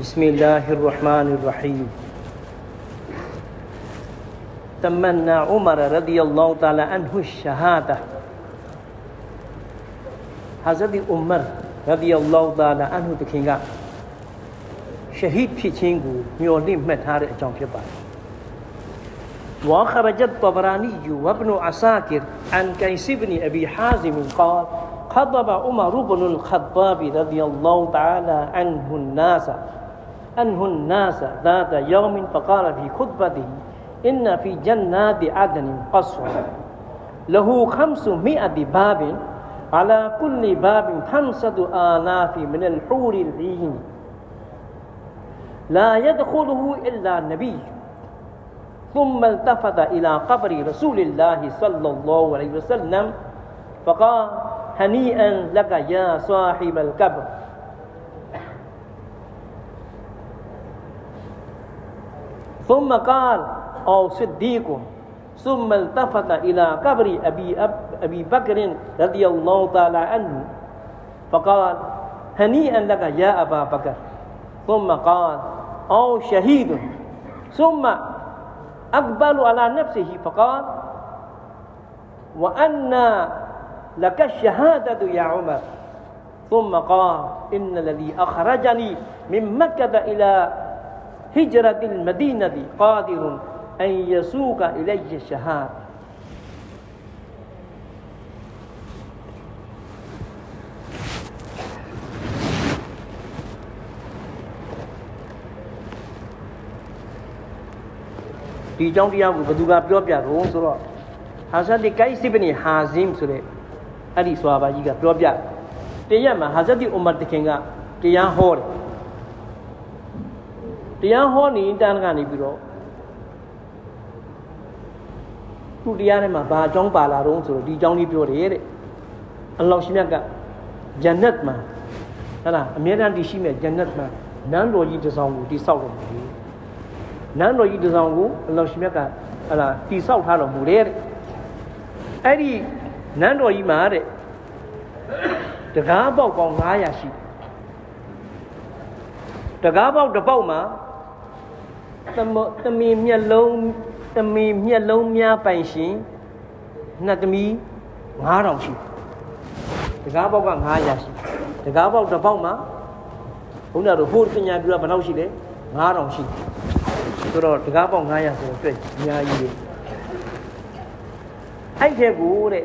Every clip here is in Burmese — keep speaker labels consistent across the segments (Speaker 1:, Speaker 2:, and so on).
Speaker 1: بسم الله الرحمن الرحيم تمنى عمر رضي الله تعالى عنه الشهادة حضرت عمر رضي الله تعالى عنه တခင်ကရှဟီဒ်ဖြစ်ခြင်းကိုမျှော်လင့်မှတ်ထားတဲ့အကြောင်းဖြစ်ပါတယ် وخرج الطبراني وابن عساكر عن كيس بن ابي حازم قال خطب عمر بن الخطاب رضي الله تعالى عنه الناس عنه الناس ذات يوم فقال في خطبته إن في جنات عدن قصر. له خمسمائة باب على كل باب خمسة آلاف من الحور العين. لا يدخله إلا نبي ثم التفت إلى قبر رسول الله صلى الله عليه وسلم فقال هنيئا لك يا صاحب القبر. ثم قال أو صديق. ثم التفت إلى قبر أبي, أب أبي بكر رضي الله تعالى عنه. فقال هنيئا لك يا أبا بكر. ثم قال أو شهيد. ثم أقبل على نفسه. فقال وأن لك الشهادة يا عمر. ثم قال إن الذي أخرجني من مكة إلى هجرة المدينة قادر أن يسوق إلي الشهادة ဒီအကြောင်းတရားကိုဘယ်သူကပြောပြတော့ဆိုတော့ဟာဇတ်ဒီကိုက်စစ်ဘနီဟာဇင်ဆိုတဲ့အဲ့ဒီဆွာဘာကြီးကပြောပြတရက်မှာဟာဇတ်ဒီအူမာတခင်ကတရားဟောတယ် တရားဟောနေတန်းကနေပြီးတော့သူ့တရားထဲမှာဘာအကြောင်းပါလာတော့ဆိုတော့ဒီအကြောင်းလေးပြောတယ်တဲ့အလ္လာဟ်ရှင်မြတ်ကဂျန်နတ်မှာဟဲ့လားအမြဲတမ်းတည်ရှိမဲ့ဂျန်နတ်မှာနန်းတော်ကြီးတစ်ဆောင်ကိုတည်ဆောက်တော်မူတယ်နန်းတော်ကြီးတစ်ဆောင်ကိုအလ္လာဟ်ရှင်မြတ်ကဟဲ့လားတည်ဆောက်ထားတော်မူတယ်တဲ့အဲ့ဒီနန်းတော်ကြီးမှာတဲ့တကားပေါက်ပေါင်း900ရှိတယ်တကားပေါက်တစ်ပေါက်မှာ သမသမီမျက်လုံးသမီမျက်လုံးများပိုင်ရှင်နှစ်သမီ9000ရှိတကားပေါက်က900ရှိတကားပေါက်တစ်ပေါက်မှာဘုန်းတော်တို့ဟိုပညာပြတာဘယ်လောက်ရှိလဲ9000ရှိဆိုတော့တကားပေါက်900ဆိုတော့တွေ့အများကြီးလေအဲ့တဲ့ကိုတဲ့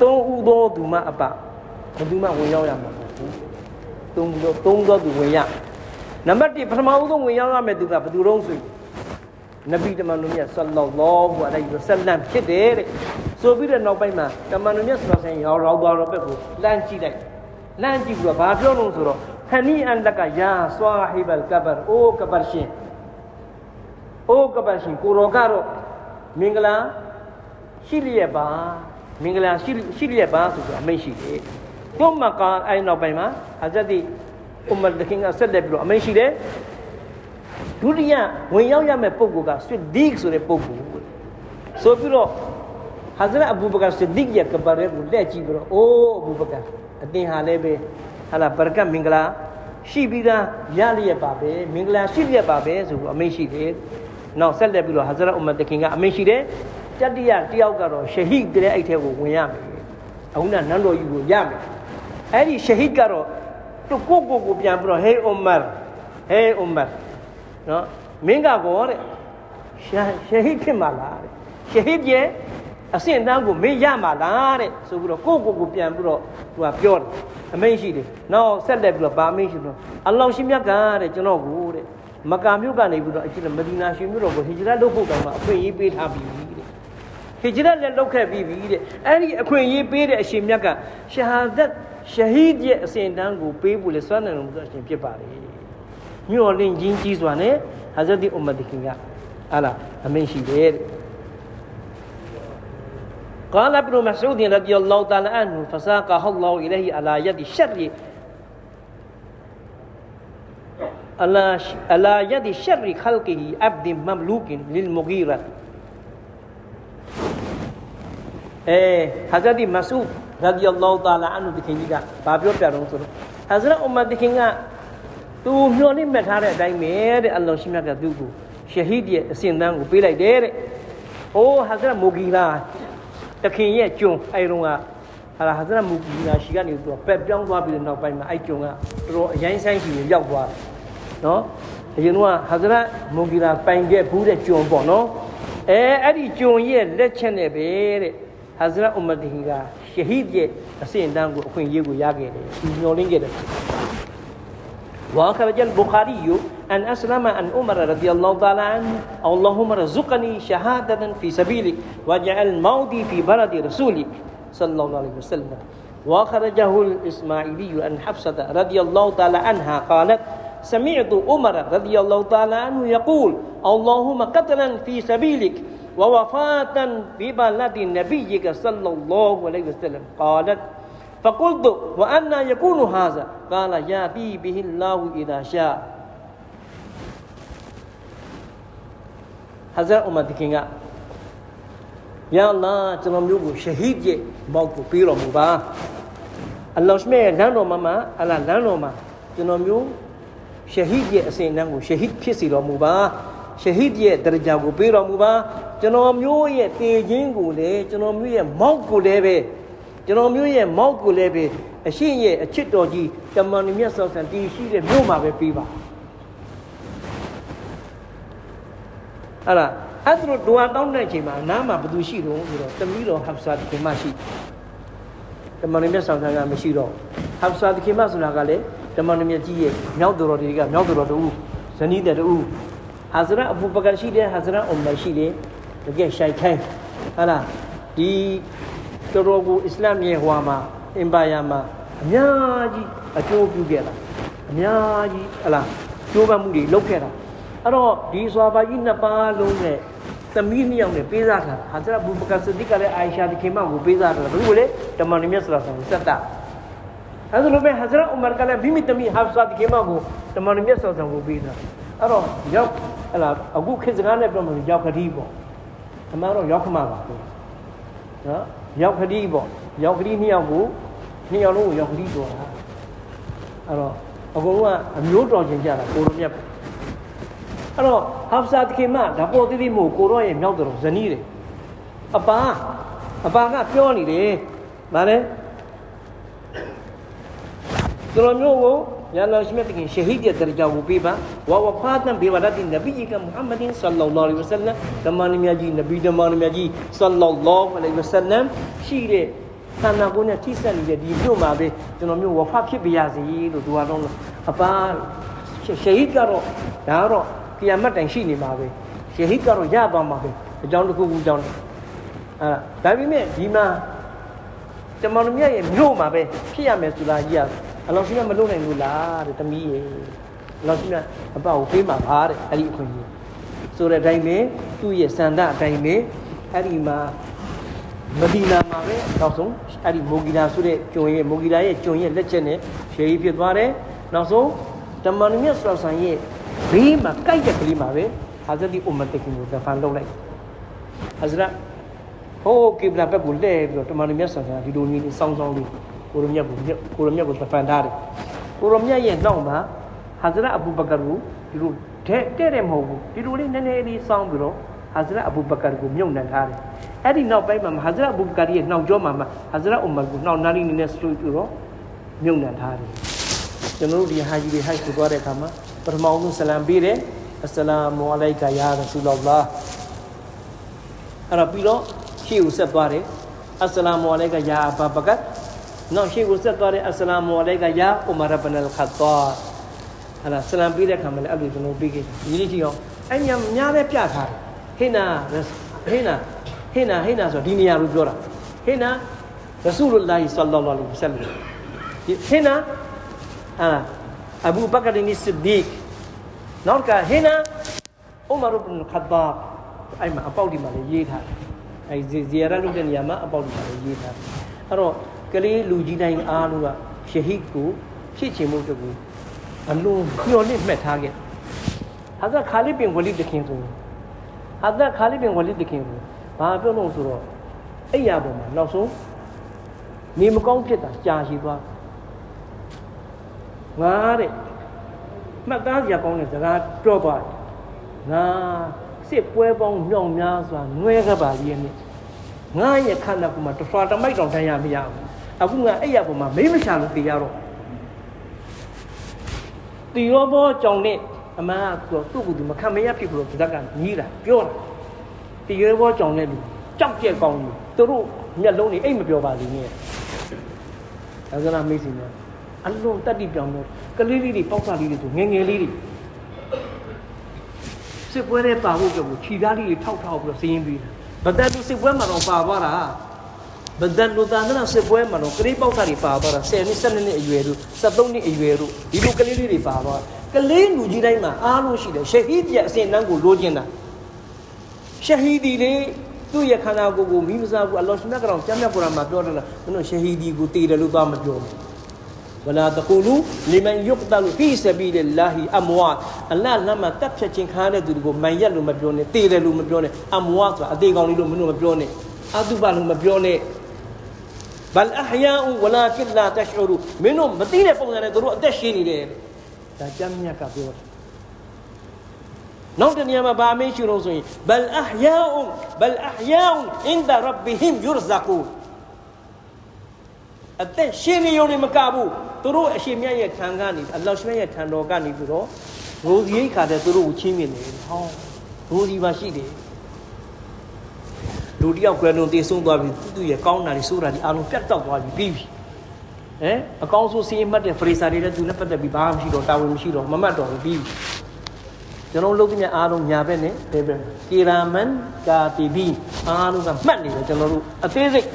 Speaker 1: သုံးဦးသောသူမအပဘယ်သူမှဝင်ရောက်ရမှာမဟုတ်ဘူးသုံးဦးသောသုံးသောသူဝင်ရ နံပါတ်1ပထမဦးဆုံးဝင်ရောက်ရမယ့်သူကဘယ်သူတုံးဆိုရင်နဗီတမန်တော်မြတ်ဆလ္လာလောဟူအလိုင်းဝဆလမ်ဖြစ်တယ်တဲ့ဆိုပြီးတဲ့နောက်ပိုင်းမှာတမန်တော်မြတ်ဆလ္လာဆိုင်ရောက်ရောက်သွားတော့ဘက်ကိုလမ်းကြည့်လိုက်လမ်းကြည့်ပြီးတော့ဘာပြောလို့ဆိုတော့ဟနီအန်လကယာဆွာဟီဘလ်ကဘရအိုကဘရရှင်အိုကဘရရှင်ကိုရောကတော့မင်္ဂလာရှိလျက်ပါမင်္ဂလာရှိရှိလျက်ပါဆိုပြီးအမိန့်ရှိတယ်ဘုမကာအဲ့နောက်ပိုင်းမှာဟာဇတ် ဒီဥမတ်ဒခင်ကဆက်လက်ပြီးတော့အမိန့်ရှိတယ်ဒုတိယဝင်ရောက်ရမယ့်ပုဂ္ဂိုလ်ကဆွစ်ဒီဆိုတဲ့ပုဂ္ဂိုလ်ဆိုပြီးတော့ဟာဇရတ်အဘူဘကာဆွစ်ဒီရဲ့ကဘာရဲကိုလက်ကြည့်ပြီးတော့အိုးအဘူဘကာအတင်ဟာလည်းပဲဟာလာဘရကတ်မင်္ဂလာရှိပြီးသားရလျက်ပါပဲမင်္ဂလာရှိလျက်ပါပဲဆိုပြီးအမိန့်ရှိတယ်နောက်ဆက်လက်ပြီးတော့ဟာဇရတ်ဥမတ်ဒခင်ကအမိန့်ရှိတယ်တတိယတယောက်ကတော့ရှဟီဒ်တဲ့အဲ့ထဲကိုဝင်ရမယ်အခုနနန်းတော်ကြီးကိုရမယ်အဲ့ဒီရှဟီဒ်ကတော့ သူကိုကိုကိုပြန်ပြီးတော့ဟေးအူမာဟေးအူမာနော်မင်းကကောတဲ့ရှဟီဒ်ဖြစ်မှာလားတဲ့ရှဟီဒ်ရဲ့အဆင့်တန်းကိုမင်းရမှာလားတဲ့ဆိုပြီးတော့ကိုကိုကိုပြန်ပြီးတော့သူကပြောတယ်အမိန့်ရှိတယ်နောက်ဆက်လက်ပြီးတော့ဗာမိန့်ရှိတော့အလ္လာဟ်ရှင်မြတ်ကတဲ့ကျွန်တော်ကိုတဲ့မကာမြို့ကနေပြီးတော့အကျဉ်းမဒီနာရှင်မြို့တော်ကိုဟီဂျရတ်လုပ်ဖို့တောင်မှအခွင့်အရေးပေးထားပြီးတဲ့ဟီဂျရတ်လည်းလုပ်ခဲ့ပြီးပြီတဲ့အဲ့ဒီအခွင့်အရေးပေးတဲ့အရှင်မြတ်ကရှဟာဒတ် ရှဟီဒ်ရဲ့အစဉ်တန်းကိုပေးဖို့လေစွမ်းနိုင်လို့အရှင်ဖြစ်ပါလေမြို့လင်းချင်းကြီးစွာနဲ့ဟာဇတ်ဒီအူမတ်ခင်ကဟာလာအမိန့်ရှိတယ်တဲ့ قال ابن مسعود رضي الله تعالى عنه فساقه الله إليه على يد الشر على على يد شر خلقه عبد مملوك للمغيرة အဲဟာဇတ်ဒီမဆူ ရာဒီအလ္လာဟူတာလာအန်ဟူဒီခင်ကြီးကဘာပြောပြတော့ဆိုတော့ဟာဇရတ်အူမတ်ဒီခင်ကသူမျှော်လင့်မှတ်ထားတဲ့အတိုင်းပဲတဲ့အလ္လာဟ်ရှိမြတ်ကသူ့ကိုရှဟီဒ်ရဲ့အစဉ်တန်းကိုပေးလိုက်တယ်တဲ့။ဟိုးဟာဇရတ်မူဂီလာတခင်ရဲ့ကျွန်းအဲတုန်းကဟာဟာဇရတ်မူဂီလာရှိကနေသူကပက်ပြောင်းသွားပြီးတဲ့နောက်ပိုင်းမှာအဲကျွန်းကတော်တော်အရင်ဆိုင်ကြီးရောက်သွားတယ်။နော်အရင်ကဟာဇရတ်မူဂီလာပိုင်ခဲ့ဘူးတဲ့ကျွန်းပေါ့နော်။အဲအဲ့ဒီကျွန်းရဲ့လက်ချက်နဲ့ပဲတဲ့ ဟာဇရတ်အူမတ်ဒီကရှဟီဒ်ရဲ့အစဉ်တန်းကိုအခွင့်အရေးကိုရခဲ့တယ်။ဒီမျှော်လင့်ခဲ့တယ်။ وأخرج البخاري أن أسلم أن عمر رضي الله تعالى عنه اللهم رزقني شهادة في سبيلك واجعل موتي في بلد رسولك صلى الله عليه وسلم وأخرجه الإسماعيلي عن حفصة رضي الله تعالى عنها قالت سمعت عمر رضي الله تعالى عنه يقول اللهم قتلا في سبيلك ووفاة ببلد نبيك صلى الله عليه وسلم قالت فقلت وأنا يكون هذا قال يأتي به الله إذا شاء حضرت عمر တခင်ကယာအလ္လာဟ်ကျွန်တော်မျိုးကိုရှဟီဒ်ရဲ့မောက်ကိုပေးတော်မူပါအလ္လာဟ်ရှမေလမ်းတော်မှာမှာအလ္လာဟ်လမ်းတော်မှာကျွန်တော်မျိုးရှဟီဒ်ရဲ့အစဉ်အတန်းကိုရှဟီဒ်ဖြစ်စေတော်မူပါရှဟီဒ်ရဲ့ဒရဂျာကိုပေးတော်မူပါ ကျွန်တော်မျိုးရဲ့တည်ခြင်းကိုလည်းကျွန်တော်မျိုးရဲ့မောက်ကိုလည်းပဲကျွန်တော်မျိုးရဲ့မောက်ကိုလည်းပဲအရှိရဲ့အချစ်တော်ကြီးတမန်တော်မြတ်ဆောဆန်တည်ရှိတဲ့မြို့မှာပဲပေးပါအဲ့ဒါအဲ့ဒါတို့ဒွါတောင်းတဲ့အချိန်မှာအနားမှာဘယ်သူရှိတော့ဆိုတော့တမီးတော်ဟဖ်ဆာတခင်မရှိတမန်တော်မြတ်ဆောဆန်ကမရှိတော့ဟဖ်ဆာတခင်မဆိုတာကလည်းတမန်တော်မြတ်ကြီးရဲ့မြောက်တော်တွေကမြောက်တော်တူဇနီးတဲ့တူဟာဇရတ်အဘူဘကာရှိတယ်ဟာဇရတ်အုမ္မရှိတယ် တကယ်ရှိုက်ခိုင်းဟာလားဒီတော်တော်ကိုအစ္စလာမ်ရဲ့ဟွာမှာအင်ပါယာမှာအများကြီးအကျိုးပြုခဲ့တာအများကြီးဟလားကျိုးပမ်းမှုတွေလုပ်ခဲ့တာအဲ့တော့ဒီဆွာဘာကြီးနှစ်ပါးလုံးနဲ့သမီးနှစ်ယောက်နဲ့ပေးစားတာဟာဇရတ်ဘူဘကာဆဒစ်ကလည်းအာအိရှာဒီခေမကိုပေးစားတာဘယ်လိုလဲတမန်တော်မြတ်ဆရာဆန်စက်တာအဲ့ဒါလိုပဲဟာဇရတ်ဥမာကလည်းမိမိသမီးဟာဖ်ဆာဒီခေမကိုတမန်တော်မြတ်ဆရာဆန်ကိုပေးတာအဲ့တော့ရောက်ဟလားအခုခေတ်စကားနဲ့ပြောမှရောက်ခတိပေါ့ အမှန်တော့ရောက်ခမပါဘူးနော်ရောက်ခတိပေါ့ရောက်ခတိနှစ်ယောက်ကိုနှစ်ယောက်လုံးကိုရောက်ခတိတော်တာအဲ့တော့အကုန်လုံးကအမျိုးတော်ချင်းကြတာကိုလိုမြတ်ပဲအဲ့တော့ဟာဖ်ဆာတခင်မဒါပေါ်သေးသေးမို့ကိုရောရဲ့မြောက်တော်ဇနီးတယ်အပါအပါကပြောနေတယ်ဗါလဲသူတော်မျိုးကို ရန်တော်ရှိမြတ်တခင်ရှဟီဒ်ရဲ့ဒရဂျာကိုပေးပါဝါဝဖာတန်ဘေဝရတ်နဗီကမုဟမ္မဒ်ဆလ္လာလဟ်အလိုင်းဝဆလမ်ဓမ္မနမြတ်ကြီးနဗီဓမ္မနမြတ်ကြီးဆလ္လာလဟ်အလိုင်းဝဆလမ်ရှိတဲ့ခန္ဓာကိုယ်နဲ့ထိစပ်နေတဲ့ဒီမြို့မှာပဲကျွန်တော်မျိုးဝဖဖြစ်ပြရစီလို့သူကတော့အပါရှဟီဒ်ကတော့ဒါကတော့ကိယာမတ်တိုင်ရှိနေမှာပဲရှဟီဒ်ကတော့ရသွားမှာပဲအကြောင်းတစ်ခုခုကြောင့်အဲ့ဒါဒါပေမဲ့ဒီမှာကျွန်တော်မြတ်ရဲ့မြို့မှာပဲဖြစ်ရမယ်ဆိုတာကြီးက အလောရှိမမလုပ်နိုင်ဘူးလားတဲ့တမီးရဲ့အလောရှိမအပကိုပေးမှာပါတဲ့အဲ့ဒီအခွင့်အရေးဆိုတဲ့အတိုင်းပဲသူ့ရဲ့စန္ဒအတိုင်းပဲအဲ့ဒီမှာမဒီနာမှာပဲနောက်ဆုံးအဲ့ဒီမိုဂီလာဆိုတဲ့ကျွန်းရဲ့မိုဂီလာရဲ့ကျွန်းရဲ့လက်ချက်နဲ့ရှေးကြီးဖြစ်သွားတယ်နောက်ဆုံးတမန်တော်မြတ်ဆရာဆန်ရဲ့ဘေးမှာကြိုက်တဲ့ကလေးမှာပဲဟာဇဒီအွမ်မတ်တကင်ကိုဒဖန်လုပ်လိုက်ဟာဇရတ်ဟိုးကိဘလာဘက်ကိုလှည့်ပြီးတော့တမန်တော်မြတ်ဆရာဆန်ဒီလိုမျိုးစောင်းစောင်းလေး ကိုရမြတ်ကိုကိုရမြတ်ကိုသဖန်ထားတယ်ကိုရမြတ်ရဲ့နောက်မှာဟာဇရတ်အဘူဘကာကိုဒီလိုတဲ့တဲ့တယ်မဟုတ်ဘူးဒီလိုလေးနည်းနည်းလေးစောင်းပြီးတော့ဟာဇရတ်အဘူဘကာကိုမြုပ်နှံထားတယ်အဲ့ဒီနောက်ပိုင်းမှာဟာဇရတ်အဘူဘကာရဲ့နောက်ကျောမှာဟာဇရတ်အူမတ်ကိုနောက်နားလေးနည်းနည်းစလို့ပြီးတော့မြုပ်နှံထားတယ်ကျွန်တော်တို့ဒီဟာကြီးတွေဟိုက်ဆိုသွားတဲ့အခါမှာပထမဆုံးဆလမ်ပေးတယ်အစ္စလာမအလိုက်ကယာရဆူလောလာအဲ့တော့ပြီးတော့ရှေ့ကိုဆက်သွားတယ်အစ္စလာမအလိုက်ကယာအဘဘကတ် နောက်ရှေ့ကိုဆက်သွားတယ်အစ္စလာမအလိုက်ကယာဥမာရဘန်အလ်ခတ်တာအဲ့ဒါဆလမ်ပေးတဲ့အခါမှာလည်းအဲ့လိုကျွန်တော်ပေးခဲ့တယ်ဒီနေ့ကြည့်အောင်အဲ့ညများလည်းပြထားတယ်ဟိနာဟိနာဟိနာဟိနာဆိုဒီနေရာကိုပြောတာဟိနာရဆူလုလာဟီဆလ္လာလဟ်အလိုင်းဝဆလမ်ဟိနာအဲ့ဒါအဘူဘကရ်နီဆစ်ဒီကနောက်ကဟိနာဥမာရဘန်ခတ်တာအဲ့မှာအပေါက်ဒီမှာလည်းရေးထားတယ်အဲ့ဇီဇီယာရလုပ်တဲ့နေရာမှာအပေါက်ဒီမှာလည်းရေးထားတယ်အဲ့တော့ ကလေးလူကြီးတိုင်းအားလုံးကရှဟီဒ်ကိုဖြစ်ချင်မှုအတွက်ကိုအလုံးညှော်လင့်မှတ်ထားခဲ့ဟာဇတ်ခါလစ်ဘင်ဝလီဒခင်ဆိုဟာဇတ်ခါလစ်ဘင်ဝလီဒခင်ကိုဘာပြောလို့ဆိုတော့အဲ့ရပေါ်မှာနောက်ဆုံးနေမကောင်းဖြစ်တာကြာရှိသွားငါတဲ့မှတ်သားစရာကောင်းတဲ့စကားပြောသွားတယ်ငါစစ်ပွဲပေါင်းမြောက်များစွာနှွဲခဲ့ပါရဲ့နဲ့ငါရဲ့ခန္ဓာကိုယ်မှာတစ်ထွာတမိုက်တောင်တန်းရမရဘူး အခုငါအဲ့ရပေါ်မှာမိမရှာလို့တရားတော့တီရောဘောကြောင့်နဲ့အမှန်ကသူ့ကိုယ်သူမခံမရဖြစ်လို့ဒီကကညီးတာပြောတာတီရောဘောကြောင့်နဲ့လူကြောက်ကြက်ကောင်းလူသူတို့မျက်လုံးတွေအိတ်မပြောပါလိမ့်နဲ့ဒါကလားမိတ်ဆွေများအလုံးတက်တိပြောင်းတော့ကလေးလေးတွေပေါက်စားလေးတွေဆိုငယ်ငယ်လေးတွေစစ်ပွဲနဲ့ပါဖို့ကြောင့်ခြိသားလေးတွေထောက်ထောက်ပြီးတော့စီးရင်ပြီးတာဗဒတ်လူစစ်ပွဲမှာတော့ပါသွားတာ ဗဒတ်လူသားကစစ်ပွဲမှာတော့ကလေးပေါက်စားတွေပါသွားတာ10နှစ်12နှစ်အရွယ်တို့73နှစ်အရွယ်တို့ဒီလိုကလေးလေးတွေပါသွားကလေးလူကြီးတိုင်းမှာအားလို့ရှိတယ်ရှဟီဒ်ရဲ့အစဉ်တန်းကိုလိုချင်တာရှဟီဒီလေးသူ့ရဲ့ခန္ဓာကိုယ်ကိုမိမစားဘူးအလ္လာဟ်ရှင်မြတ်ကောင်ကျမ်းမြတ်ကုရ်အာန်မှာပြောတယ်လားမင်းတို့ရှဟီဒီကိုတည်တယ်လို့သွားမပြောဘူးဝလာတကူလူလီမန်ယုကတလူဖီဆဘီလလာဟီအမဝတ်အလ္လာဟ်လမ်းမှာတပ်ဖြတ်ခြင်းခါတဲ့သူတွေကိုမန်ရက်လို့မပြောနဲ့တည်တယ်လို့မပြောနဲ့အမဝတ်ဆိုတာအသေးကောင်လေးလို့မင်းတို့မပြောနဲ့အတုပလို့မပြောနဲ့ ဘလ်အဟယာဝလာကစ်လာတရှ်ရူမင်းတို့မသိတဲ့ပုံစံနဲ့သူတို့အသက်ရှင်နေတယ်ဒါကျမ်းမြတ်ကပြောတယ်နောက်တနေရာမှာဗာမင်းရှိလို့ဆိုရင်ဘလ်အဟယာအွန်ဘလ်အဟယာအွန်အင်ဒါရဘ်ဘီဟင်ယူရဇကူအသက်ရှင်နေုံနဲ့မကဘူးသူတို့အရှင်မြတ်ရဲ့ခံကနေအလ္လာဟ်ရှင်ရဲ့ထံတော်ကနေပြီးတော့ရိုဇီခါတဲ့သူတို့ကိုချင်းမြင်နေတယ်ဟောရိုဇီပါရှိတယ် လူတယောက်ကွယ်လုံးတည်ဆုံးသွားပြီသူ့ရဲ့ကောင်းတာတွေဆိုးတာတွေအားလုံးပြတ်တောက်သွားပြီပြီးပြီဟမ်အကောင်းဆုံးစီးမှတ်တဲ့ဖရေစာတွေလည်းသူနဲ့ပတ်သက်ပြီးဘာမှမရှိတော့တာဝန်မရှိတော့မမှတ်တော့ဘူးပြီးပြီကျွန်တော်လုပ်ကြမြအားလုံးညာဘက်နဲ့ဘယ်ဘက်ကီရာမန်ကာတီဘီအားလုံးကမှတ်နေတယ်ကျွန်တော်တို့အသေးစိတ်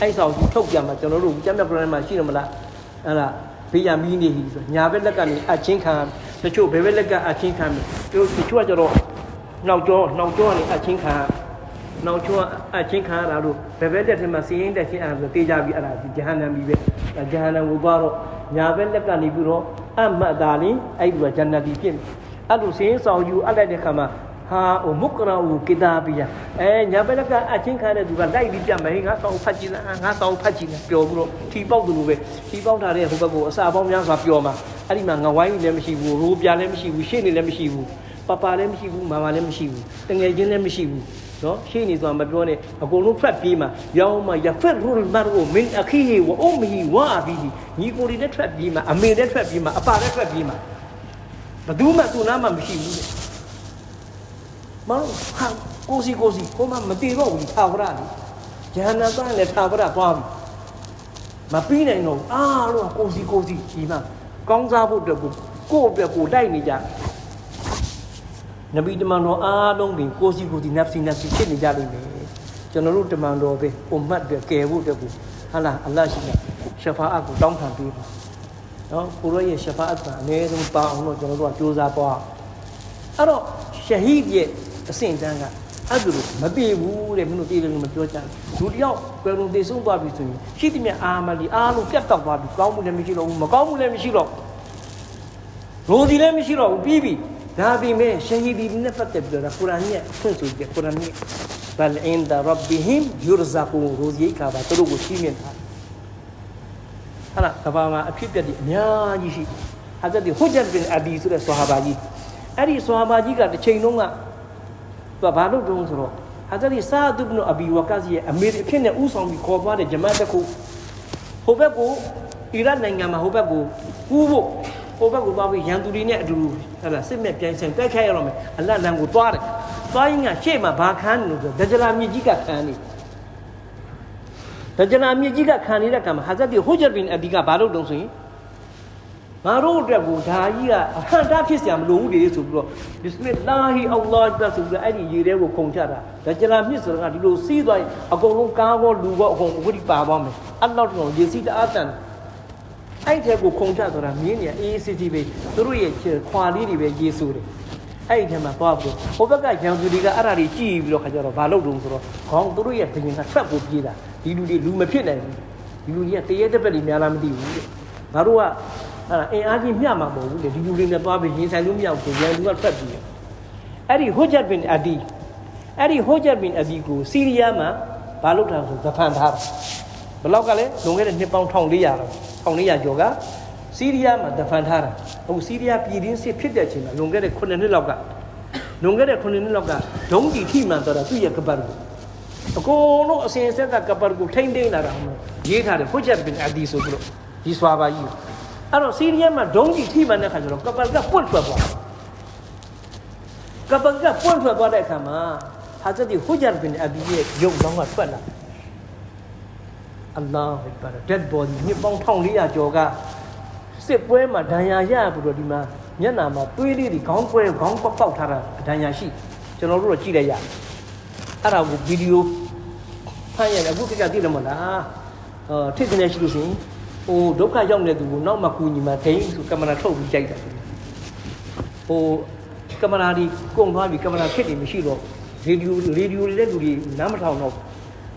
Speaker 1: အဲ့ဆောင်ကြီးထုတ်ပြမှာကျွန်တော်တို့ကျမ်းမြတ်ပရမမှာရှိတယ်မလားအဲ့ဒါဘေးရမီးနေပြီဆိုညာဘက်လက်ကနေအချင်းခံတချို့ဘယ်ဘက်လက်ကအချင်းခံတို့တချို့ကကျတော့နောက်ကျောနောက်ကျောကနေအချင်းခံ နောက်ကျောအချင်းခံရတာတို့ဘယ်ဘက်လက်ထဲမှာစီးရင်တက်ချင်းအဲ့ဒါဆိုတေးကြပြီအဲ့ဒါဂျဟန္နမ်ပြီပဲဂျဟန္နမ်ကိုသွားတော့ညာဘက်လက်ကနေပြီးတော့အမတ်သားလင်းအဲ့ဒီကဂျန်နတီဖြစ်အဲ့လိုစီးရင်ဆောင်ယူအပ်လိုက်တဲ့ခါမှာဟာဟိုမုကရာဦးကိတာဘီယာအဲညာဘက်လက်ကအချင်းခံတဲ့သူကလိုက်ပြီးပြမယ်ဟင်ငါဆောင်ဖတ်ကြည့်လားငါဆောင်ဖတ်ကြည့်လားပျော်ပြီးတော့ထီပေါက်သူလိုပဲထီပေါက်ထားတဲ့ဟိုဘက်ကိုအစာပေါင်းများစွာပျော်မှာအဲ့ဒီမှာငဝိုင်းလည်းမရှိဘူးရိုးပြလည်းမရှိဘူးရှေ့နေလည်းမရှိဘူး ပပလည်းမရှိဘူးမာမလည်းမရှိဘူးတငယ်ချင်းလည်းမရှိဘူးနော်ရှေ့နေဆိုတာမပြောနဲ့အကုန်လုံးဖက်ပြေးမှာရောင်းမှာယဖက်ရူလ်မာရူမင်အခီဟီဝအုမ်ဟီဝအာဘီဟီညီကိုရီနဲ့ထွက်ပြေးမှာအမေနဲ့ထွက်ပြေးမှာအပါနဲ့ထွက်ပြေးမှာဘယ်သူမှသူ့နားမှာမရှိဘူးတဲ့မောင်ဟာကိုစီကိုစီဟိုမှာမတည်တော့ဘူးထာဝရလေဂျဟန္နသားလည်းထာဝရသွားပြီမပြီးနိုင်တော့အားလုံးကိုစီကိုစီဒီမှာကောင်းစားဖို့အတွက်ကိုကိုယ့်အတွက်ကိုတိုက်နေကြ နဗီတမန်တော်အားလုံးပင်ကိုစီကိုစီနဖ်စီနဖ်စီဖြစ်နေကြလိမ့်မယ်ကျွန်တော်တို့တမန်တော်ပဲအွမ်မတ်တွေကယ်ဖို့အတွက်ကိုဟာလာအလ္လာဟ်ရှိတာရှဖာအတ်ကိုတောင်းခံပေးပါနော်ကိုရောရဲ့ရှဖာအတ်ကအနည်းဆုံးပါအောင်တော့ကျွန်တော်တို့ကကြိုးစားသွားအဲ့တော့ရှဟီဒ်ရဲ့အဆင့်တန်းကအဲ့ဒါလို့မပြေဘူးတဲ့မင်းတို့တည်တယ်လို့မပြောကြဘူးလူတယောက်ကွယ်လုံးတည်ဆုံးသွားပြီဆိုရင်ရှိသမျှအာမလီအားလုံးပြတ်တောက်သွားပြီကောင်းမှုလည်းမရှိတော့ဘူးမကောင်းမှုလည်းမရှိတော့ရိုဒီလည်းမရှိတော့ဘူးပြီးပြီ ဒါပေမဲ့ရှဟီဒီနဲ့ပတ်သက်ပြီးတော့ကုရ်အာန်ရဲ့အဖွင့်ဆိုချက်ကုရ်အာန်ရဲ့ဘလ်အင်ဒါရဘ်ဘီဟင်ယူရဇကူရိုဇီကာဘာသူတို့ကိုရှိမြင်တာဟာလားကဘာမှာအဖြစ်ပြက်ဒီအများကြီးရှိဟာဇတ်ဒီဟူဂျတ်ဘင်အဒီဆိုတဲ့ဆွာဟာဘာကြီးအဲ့ဒီဆွာဟာဘာကြီးကတစ်ချိန်လုံးကသူကဘာလို့တုံးဆိုတော့ဟာဇတ်ဒီဆာဒူဘ်နအဘီဝကာဇီရဲ့အမေအဖြစ်နဲ့ဥဆောင်ပြီးခေါ်သွားတဲ့ဂျမတ်တစ်ခုဟိုဘက်ကိုအီရတ်နိုင်ငံမှာဟိုဘက်ကိုကူးဖို့ဟိုိုဘက်ကိုသွားပြီးရန်သူတွေနဲ့အတူတူဟဲ့လားစစ်မဲ့ပြန်ဆိုင်တိုက်ခိုက်ရတော့မယ်အလတ်လန်ကိုသွားတယ်သွားရင်ကရှေ့မှာဘာခန်းလို့ဆိုဒဂျလာမြစ်ကြီးကခန်းနေဒဂျလာမြစ်ကြီးကခန်းနေတဲ့ကံမှာဟာဇတ်ဒီဟိုဂျာဘင်အဒီကဘာလို့တုံးဆိုရင်ငါတို့အတွက်ကိုဒါကြီးကအဟံတားဖြစ်စရာမလိုဘူးလေဆိုပြီးတော့ဘစ်မစ်လာဟီအလ္လာဟ်တာဆိုပြီးအဲ့ဒီရေထဲကိုခုန်ချတာဒဂျလာမြစ်ဆိုတာကဒီလိုစီးသွားရင်အကုန်လုံးကားကောလူကောအကုန်ဝိတိပါသွားမယ်အဲ့လောက်တော့ရေစီးတအားတန်တယ် အဲ့ထဲကိုခုန်ချဆိုတာမြင်းနေအေးစစ်တီပဲသူတို့ရဲ့ခွာလေးတွေပဲရေဆိုးတယ်အဲ့ဒီထဲမှာသွားပြီးဟိုဘက်ကဂျန်သူတွေကအဲ့ဒါတွေကြည်ပြီးတော့ခါကြတော့ဘာလုပ်တုံးဆိုတော့ခေါင်းသူတို့ရဲ့ဘယင်ကထွက်ကိုပြေးတာဒီလူတွေလူမဖြစ်နိုင်ဘူးဒီလူတွေကတရေတက်ပက်တွေများလားမသိဘူးတဲ့ငါတို့ကအဲ့ဒါအင်အားကြီးမျှမှာမဟုတ်ဘူးလေဒီလူတွေနဲ့သွားပြီးရင်ဆိုင်လို့မရဘူးရန်သူကထွက်ပြီးအဲ့ဒီဟူဂျတ်ဘင်အဒီအဲ့ဒီဟူဂျတ်ဘင်အဒီကိုစီးရီးယားမှာဘာလုပ်တာဆိုဇဖန်ထားတာ ဘလောက်ကလည်းလွန်ခဲ့တဲ့နှစ်ပေါင်း1400လောက်1400ကျော်ကစီးရီးယားမှာတဖန်ထားတာအခုစီးရီးယားပြည်တွင်းစစ်ဖြစ်တဲ့အချိန်မှာလွန်ခဲ့တဲ့9နှစ်လောက်ကလွန်ခဲ့တဲ့9နှစ်လောက်ကဒုံးကြီးထိမှန်တော့တာသူ့ရဲ့ကပတ်ကိုအကုန်လုံးအစင်ဆက်ကကပတ်ကိုထိမ့်သိမ့်လာတာမှရေးထားတယ်ဟွဂျတ်ဘင်အဒီဆိုပြီးတော့ဒီဆွာပါကြီးအဲ့တော့စီးရီးယားမှာဒုံးကြီးထိမှန်တဲ့ခါကျတော့ကပတ်ကပွတ်ထွက်သွားကပတ်ကပွတ်ထွက်သွားတဲ့အခါမှာဟာဇတ်ဒီဟွဂျတ်ဘင်အဒီရဲ့ရုပ်လောင်းကထွက်လာ အလ္လာဟ်ဘာ dead body ညပေါင်း1400ကျော်ကစစ်ပွဲမှာဒဏ်ရာရပြီးတော့ဒီမှာမျက်နှာမှာသွေးလေးတွေခေါင်းကွဲခေါင်းပေါက်ပေါက်ထားတာဒဏ်ရာရှိကျွန်တော်တို့တော့ကြည့်လိုက်ရအဲ့ဒါကိုဗီဒီယိုဖတ်ရတယ်အခုတကသိတယ်မဟုတ်လားအော်ထိကနေရှိလို့ရှိရင်ဟိုဒုက္ခရောက်နေတဲ့သူကိုနောက်မှကူညီမှာဒိန်းဆိုကင်မရာထုတ်ပြီးကြိုက်တာဟိုကင်မရာဒီကုန်သွားပြီကင်မရာခက်တယ်မရှိတော့ရေဒီယိုရေဒီယိုလေးလူတွေနားမထောင်တော့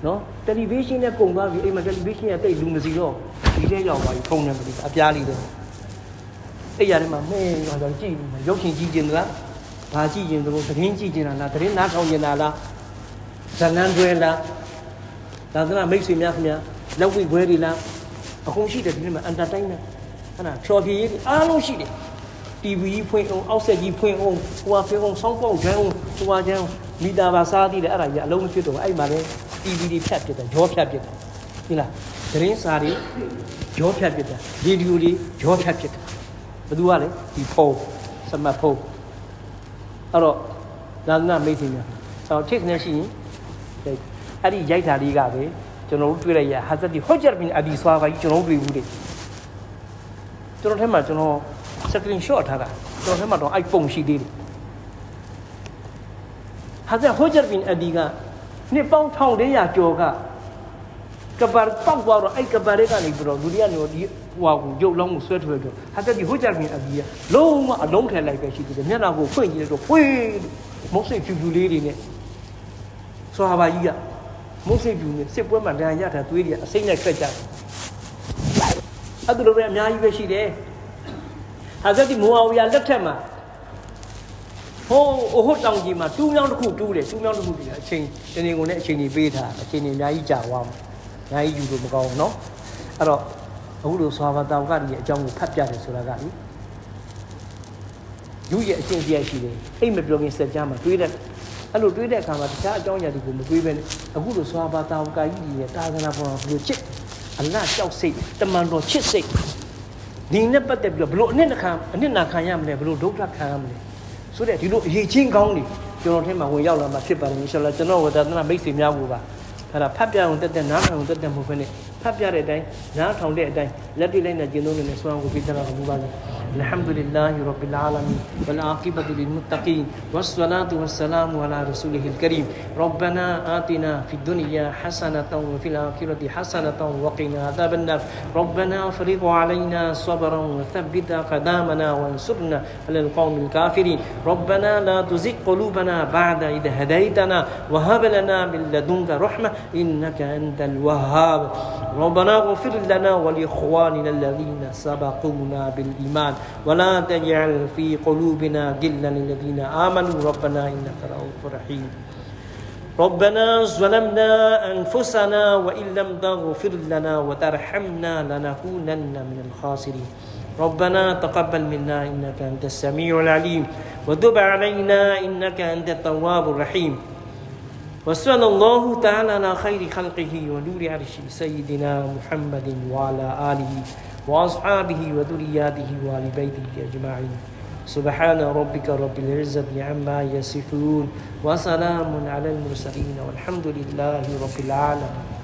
Speaker 1: နော်တယ်လီဗီရှင်းနဲ့ကုန်သွားပြီအိမ်မှာတယ်လီဗီရှင်းရဲ့တိတ်လူမစီတော့ဒီထဲရောက်သွားပြီဖုန်းနဲ့မသိဘူးအပြားလေးတော့အဲ့ရထဲမှာမဲရောတော့ကြည့်ပြီးရုပ်ရှင်ကြည့်ကျင်သလားဘာကြည့်ကျင်သလိုသတင်းကြည့်ကျင်တာလားသတင်းနားထောင်ကျင်တာလားဇလန်းတွဲလားသာသနာမိတ်ဆွေများခင်ဗျာလက်ဝိခွဲတွေလားအကုန်ရှိတယ်ဒီနေ့မှာ entertainment ဟဲ့လား trophy ကြီးအားလုံးရှိတယ် TV ကြီးဖွင့်အောင်အောက်ဆက်ကြီးဖွင့်အောင်ဟိုဟာဖွင့်အောင်ဆောင်းပေါက်ကျန်းအောင်ဟိုဟာကျန်းမီတာပါစားသေးတယ်အဲ့ဒါကြီးအလုံးမဖြစ်တော့အဲ့မှာလဲ TV တွေဖြတ်ပြစ်တယ်ကြောဖြတ်ပြစ်တယ်ဟင်လားသတင်းစာတွေကြောဖြတ်ပြစ်တယ်ရေဒီယိုတွေကြောဖြတ်ပြစ်တယ်ဘယ်သူကလဲဒီဖုန်းစမတ်ဖုန်းအဲ့တော့သာသနာမိတ်ဆွေများအော်ထိတ်နေရှိရင်အဲ့ဒီရိုက်တာလေးကပဲကျွန်တော်တို့တွေ့လိုက်ရဟာဇတ်ဒီဟောဂျတ်ဘင်အဒီဆွာကကြီးကျွန်တော်တို့တွေ့ဘူးလေကျွန်တော်ထဲမှာကျွန်တော် screen shot ထားတာကျွန်တော်ထဲမှာတော့ iPhone ရှိသေးတယ်ဟာဇတ်ဟောဂျတ်ဘင်အဒီက နှစ်ပေါင်း1400ကျော်ကကဘာတောက်သွားတော့အဲ့ကဘာတွေကနေပြီးတော့လူတွေကနေဒီဟွာကိုရုပ်လောင်းကိုဆွဲထွက်တော့ဟာတက်ဒီဟိုကြပြင်အပြီးကလုံးဝအလုံးထဲလိုက်ပဲရှိသေးတယ်မျက်နှာကိုဖွင့်ကြည့်လိုက်တော့ဖွေးမုတ်စိတ်ဖြူဖြူလေးတွေနဲ့ဆွာဘာကြီးကမုတ်စိတ်ဖြူနဲ့စစ်ပွဲမှာဒဏ်ရာရတာသွေးတွေအစိမ့်နဲ့ခက်ကြတယ်အဲ့ဒါလိုပဲအများကြီးပဲရှိတယ်ဟာဇတ်ဒီမိုအာဝီယာလက်ထက်မှာ ဟိုးအဟုတ်တောင်ကြီးမှာတူးမြောင်းတစ်ခုတူးတယ်တူးမြောင်းတစ်ခုတူးတယ်အချိန်တနေကုန်နဲ့အချိန်ကြီးပေးထားအချိန်ကြီးအများကြီးကြာသွားမှာ အများကြီးယူလို့မကောင်းဘူးเนาะအဲ့တော့အခုလိုဆွာဘာတောင်ကတည်းရဲ့အကြောင်းကိုဖတ်ပြတယ်ဆိုတာကလေယူရဲ့အကျင့်တရားရှိတယ်အိတ်မပြောခင်စက်ကြားမှာတွေးတဲ့အဲ့လိုတွေးတဲ့အခါမှာတခြားအကြောင်းအရာတွေကိုမတွေးဘဲနဲ့အခုလိုဆွာဘာတောင်ကကြီးရဲ့တာသနာပေါ်ဘလို့ချစ်အလတ်ကြောက်စိတ်တမန်တော်ချစ်စိတ်ဒီနဲ့ပတ်သက်ပြီးတော့ဘလို့အနှစ်တစ်ခါအနှစ်နာခံရမလဲဘလို့ဒုက္ခခံရမလဲ ဆိုတဲ့ဒီလိုအရေးချင်းကောင်းတွေကျွန်တော်ထဲမှာဝင်ရောက်လာမှာဖြစ်ပါတယ်အင်ရှာလာကျွန်တော်ဝတ္တနာမိတ်ဆွေများကိုပါအဲ့ဒါဖတ်ပြအောင်တက်တက်နားထောင်အောင်တက်တက်မဟုတ်ဘဲနဲ့ ဖတ်ပြတဲ့အတိုင်းနားထောင်တဲ့အတိုင်းလက်တွေ့လိုက်နေကျင့်သုံးနေတဲ့ဆွမ်းကိုပြသနာကိုမူပါစေ الحمد لله رب العالمين والعاقبة للمتقين والصلاة والسلام على رسوله الكريم ربنا آتنا في الدنيا حسنة وفي الآخرة حسنة وقنا عذاب النار ربنا افرغ علينا صبرا وثبت أقدامنا وانصرنا على القوم الكافرين ربنا لا تزغ قلوبنا بعد إذ هديتنا وهب لنا من لدنك رحمة إنك أنت الوهاب ربنا اغفر لنا ولإخواننا الذين سبقونا بالإيمان ولا تجعل في قلوبنا غلا للذين آمنوا. ربنا إنك رؤوف رحيم. ربنا ظلمنا أنفسنا وإن لم تغفر لنا وترحمنا لنكونن من الخاسرين. ربنا تقبل منا إنك أنت السميع العليم. وتب علينا إنك أنت التواب الرحيم. وصلى الله تعالى على خير خلقه ونور عرشه سيدنا محمد وعلى آله وأصحابه وذرياته وآل بيته أجمعين. سبحان ربك رب العزة عما يصفون وسلام على المرسلين والحمد لله رب العالمين.